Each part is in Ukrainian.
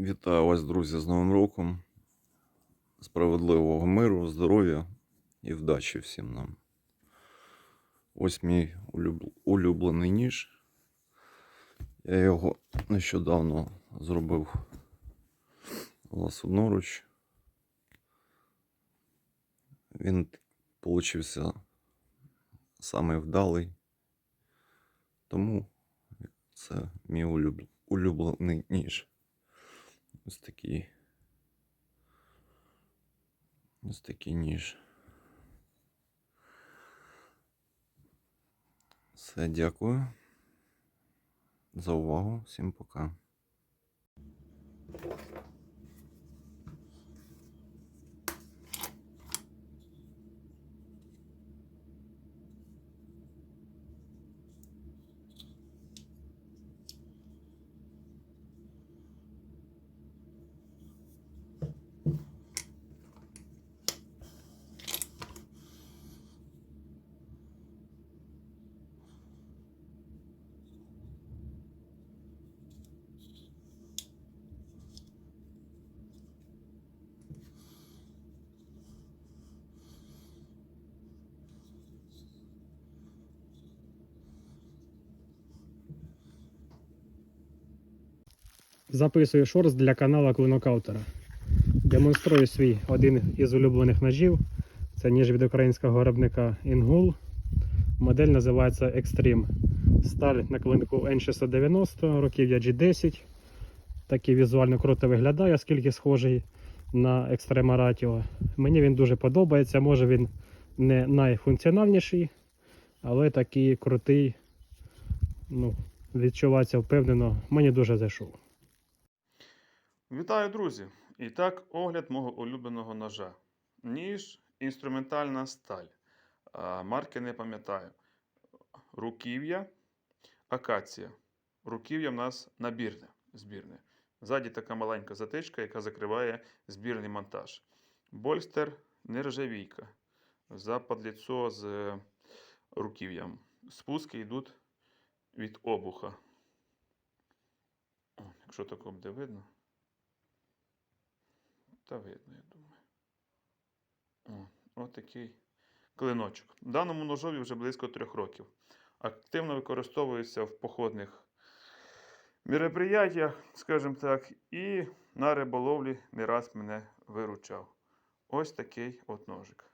Вітаю вас, друзі, з Новим роком. Справедливого миру, здоров'я і вдачі всім нам. Ось мій улюб- улюблений ніж. Я його нещодавно зробив власноруч. Він получився самий вдалий. Тому це мій улюб- улюблений ніж. Ось такий. Ось такий ніж. Все, дякую за увагу. Всім пока. Записую шорс для канала Клинокаутера. Демонструю свій один із улюблених ножів. Це ніж від українського виробника Ingul. Модель називається Extreme. Сталь на клинку N690, років'я G10. Такий візуально круто виглядає, оскільки схожий на Extrema Ratio. Мені він дуже подобається. Може він не найфункціональніший, але такий крутий. Ну, відчувається впевнено. Мені дуже зайшов. Вітаю, друзі! І так, огляд мого улюбленого ножа. Ніж, інструментальна сталь. Марки не пам'ятаю. Руків'я, акація. Руків'я в нас набірне. збірне. Ззаді така маленька затичка, яка закриває збірний монтаж. Больстер нержавійка. Западліцо з е, руків'ям. Спуски йдуть від обуха. Якщо так буде видно. Та видно, я думаю. О, от такий клиночок. Даному ножові вже близько трьох років. Активно використовується в походних мероприятиях, скажімо так, і на риболовлі не раз мене виручав. Ось такий от ножик.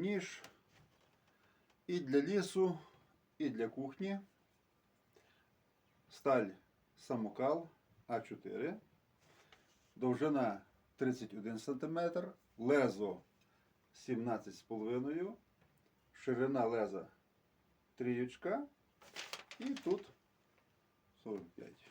Ніж і для лісу, і для кухні. Сталь самокал А4. Довжина 31 см, лезо 17,5 ширина леза трієчка і тут 45.